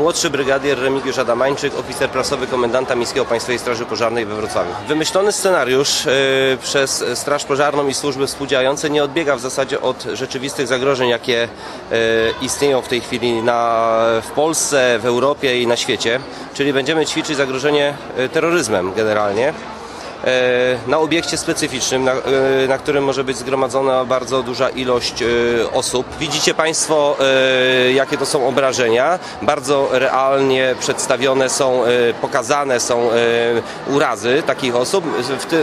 młodszy brygadier Remigiusz Adamańczyk, oficer prasowy komendanta Miejskiego Państwowej Straży Pożarnej we Wrocławiu. Wymyślony scenariusz e, przez Straż Pożarną i służby współdziałające nie odbiega w zasadzie od rzeczywistych zagrożeń, jakie e, istnieją w tej chwili na, w Polsce, w Europie i na świecie. Czyli będziemy ćwiczyć zagrożenie e, terroryzmem generalnie na obiekcie specyficznym, na, e, na którym może być zgromadzona bardzo duża ilość e, osób. Widzicie Państwo, e, jakie to są obrażenia. Bardzo realnie przedstawione są, e, pokazane są e, urazy takich osób.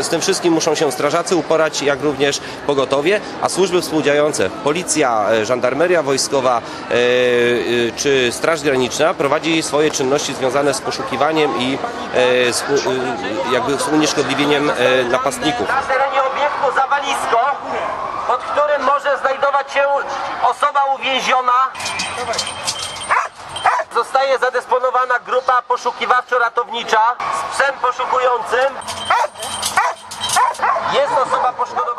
Z tym wszystkim muszą się strażacy uporać, jak również pogotowie, a służby współdziałające, policja, e, żandarmeria wojskowa e, e, czy Straż Graniczna prowadzi swoje czynności związane z poszukiwaniem i e, z, e, jakby z unieszkodliwieniem e, napastników. Na terenie obiektu zawalisko, pod którym może znajdować się osoba uwięziona. Zostaje zadysponowana grupa poszukiwawczo-ratownicza z psem poszukującym. Jest osoba poszkodowana.